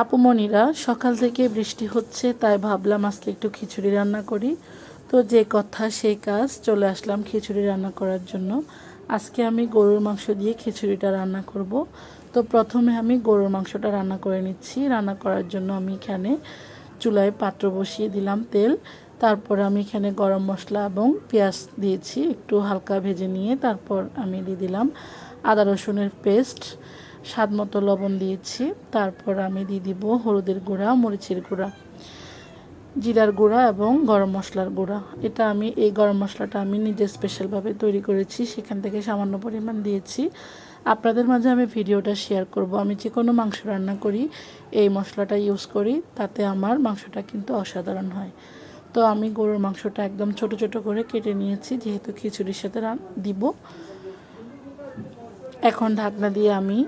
আপুমণিরা সকাল থেকে বৃষ্টি হচ্ছে, তাই ভাবলাম আজকে একটু খিচুড়ি রান্না করি। তো যে কথা, সেই কাজ, চলে আসলাম খিচুড়ি রান্না করার জন্য। আজকে আমি গরুর মাংস দিয়ে খিচুড়িটা রান্না করব। তো প্রথমে আমি গরুর মাংসটা রান্না করে নিচ্ছি। রান্না করার জন্য আমি এখানে চুলায় পাত্র বসিয়ে দিলাম তেল। তারপর আমি এখানে গরম মশলা এবং পেঁয়াজ দিয়েছি। একটু হালকা ভেজে নিয়ে তারপর আমি দিয়ে দিলাম আদা রসুনের পেস্ট। স্বাদ মতো লবণ দিয়েছি। তারপর আমি দিয়ে দিব হলুদের গুঁড়া, মরিচের গুঁড়া, জিরার গুঁড়া এবং গরম মশলার গুঁড়া। এটা আমি, এই গরম মশলাটা আমি নিজে স্পেশালভাবে তৈরি করেছি। সেখান থেকে সামান্য পরিমাণ দিয়েছি। আপনাদের মাঝে আমি ভিডিওটা শেয়ার করব। আমি যে কোনো মাংস রান্না করি, এই মশলাটা ইউজ করি, তাতে আমার মাংসটা কিন্তু অসাধারণ হয়। তো আমি গরুর মাংসটা একদম ছোট ছোট করে কেটে নিয়েছি। যেহেতু খিচুড়ির সাথে দিব। এখন ঢাকনা দিয়ে আমি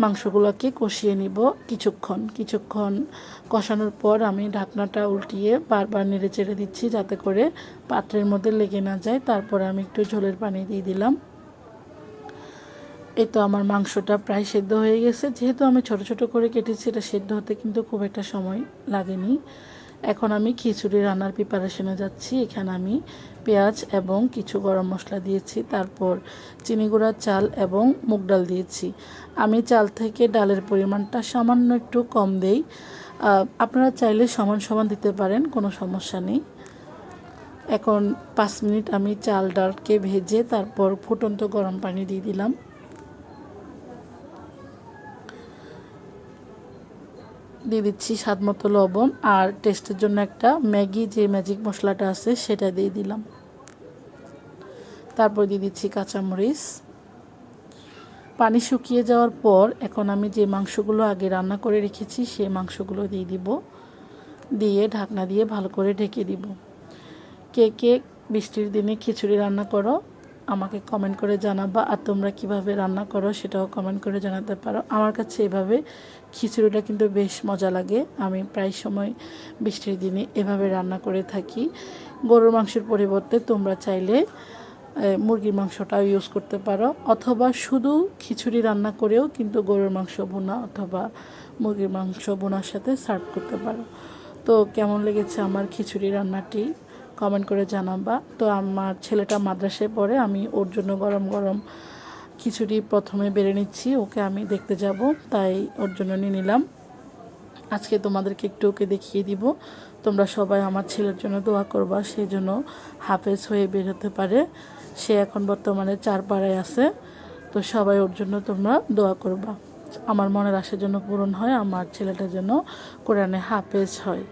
মাংসগুলোকে কষিয়ে নিব কিছুক্ষণ। কিছুক্ষণ কষানোর পর আমি ঢাকনাটা উল্টিয়ে বারবার নেড়ে চেড়ে দিচ্ছি যাতে করে পাত্রের মধ্যে লেগে না যায়। তারপর আমি একটু ঝোলের পানি দিয়ে দিলাম। এই তো আমার মাংসটা প্রায় সেদ্ধ হয়ে গেছে। যেহেতু আমি ছোট ছোট করে কেটেছি, এটা সেদ্ধ হতে কিন্তু খুব একটা সময় লাগেনি। এখন আমি খিচুড়ি রান্নার প্রিপারেশনে যাচ্ছি। এখানে আমি পেঁয়াজ এবং কিছু গরম মশলা দিয়েছি, তারপর চিনি গুঁড়া, চাল এবং মুগ ডাল দিয়েছি। আমি চাল থেকে ডালের পরিমাণটা সামান্য একটু কম দেই। আপনারা চাইলে সমান সমান দিতে পারেন, কোনো সমস্যা নেই। এখন পাঁচ মিনিট আমি চাল ডালকে ভেজে তারপর ফুটন্ত গরম পানি দিয়ে দিলাম। দিয়ে দিচ্ছি স্বাদ মতো লবণ আর টেস্টের জন্য একটা ম্যাগি যে ম্যাজিক মশলাটা আছে সেটা দিয়ে দিলাম। তারপর দিয়ে দিচ্ছি কাঁচামরিচ। পানি শুকিয়ে যাওয়ার পর এখন আমি যে মাংসগুলো আগে রান্না করে রেখেছি সেই মাংসগুলো দিয়ে দিব। দিয়ে ঢাকনা দিয়ে ভালো করে ঢেকে দিব। কে কে বৃষ্টির দিনে খিচুড়ি রান্না করো আমাকে কমেন্ট করে জানাবা আর তোমরা কীভাবে রান্না করো সেটাও কমেন্ট করে জানাতে পারো। আমার কাছে এভাবে খিচুড়িটা কিন্তু বেশ মজা লাগে। আমি প্রায় সময় বৃষ্টির দিনে এভাবে রান্না করে থাকি। গরুর মাংসের পরিবর্তে তোমরা চাইলে মুরগির মাংসটাও ইউজ করতে পারো। অথবা শুধু খিচুড়ি রান্না করেও কিন্তু গরুর মাংস বোনা অথবা মুরগির মাংস বোনার সাথে সার্ভ করতে পারো। তো কেমন লেগেছে আমার খিচুড়ি রান্নাটি? কমেন্ট করে জানাবা। তো আমার ছেলেটা মাদ্রাসায় পড়ে, আমি ওর জন্য গরম গরম খিচুড়ি প্রথমে বেড়ে নিচ্ছি, ওকে আমি দেখতে যাব, তাই ওর জন্য নিয়ে নিলাম। আজকে তোমাদেরকে একটু ওকে দেখিয়ে দিব। তোমরা সবাই আমার ছেলের জন্য দোয়া করবা সেই জন্য হাফেজ হয়ে বের হতে পারে। সে এখন বর্তমানে চার পাড়ায় আছে, তো সবাই ওর জন্য তোমরা দোয়া করবা। আমার মনের আশার জন্য পূরণ হয়, আমার ছেলেটার জন্য কোরআনে হাফেজ হয়।